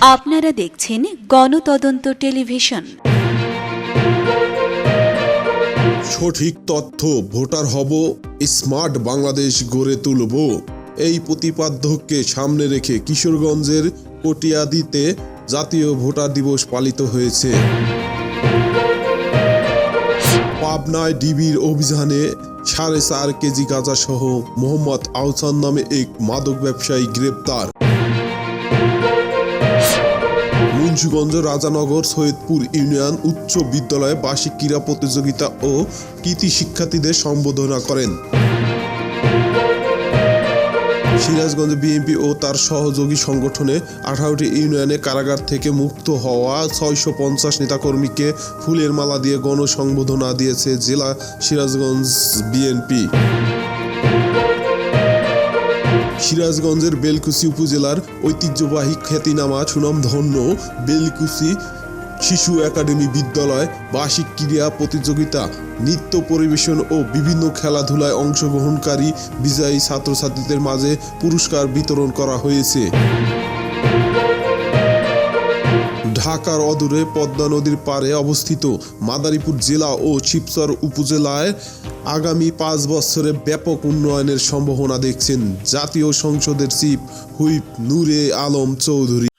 আপনারা দেখছেন গণতদন্ত টেলিভিশন। সঠিক তথ্য, ভোটার হব, স্মার্ট বাংলাদেশ গড়ে তুলব। এই প্রতিপাদ্যকে সামনে রেখে কিশোরগঞ্জের কটিয়াদিতে জাতীয় ভোটার দিবস পালিত হয়েছে। পাবনায় ডিবির অভিযানে সাড়ে চার কেজি গাঁজা সহ মোহাম্মদ আহসান নামে এক মাদক ব্যবসায়ী গ্রেপ্তার। মুন্সিগঞ্জ রাজানগর, সৈয়দপুর ইউনিয়ন উচ্চ বিদ্যালয়ে বার্ষিক ক্রীড়া প্রতিযোগিতা ও কৃতি শিক্ষার্থীদের সম্বোধনা করেন। সিরাজগঞ্জ বিএনপি ও তার সহযোগী সংগঠনে আঠারোটি ইউনিয়নে কারাগার থেকে মুক্ত হওয়া ছয়শো পঞ্চাশ নেতাকর্মীকে ফুলের মালা দিয়ে গণসংবোধনা দিয়েছে জেলা সিরাজগঞ্জ বিএনপি। সিরাজগঞ্জের বেলকুচি উপজেলার ঐতিহ্যবাহী খ্যাতিনামা সুনামধন্য বেলকুচি শিশু একাডেমি বিদ্যালয় বার্ষিক ক্রীড়া প্রতিযোগিতা, নৃত্য পরিবেশন ও বিভিন্ন খেলাধুলায় অংশগ্রহণকারী বিজয়ী ছাত্রছাত্রীদের মাঝে পুরস্কার বিতরণ করা হয়েছে। ঢাকার অদূরে পদ্মা নদীর পাড়ে অবস্থিত মাদারীপুর জেলা ও চিপসর উপজেলায় আগামী পাঁচ বছরে ব্যাপক উন্নয়নের সম্ভাবনা দেখছেন জাতীয় সংসদের চিফ হুইপ নূরে আলম চৌধুরী।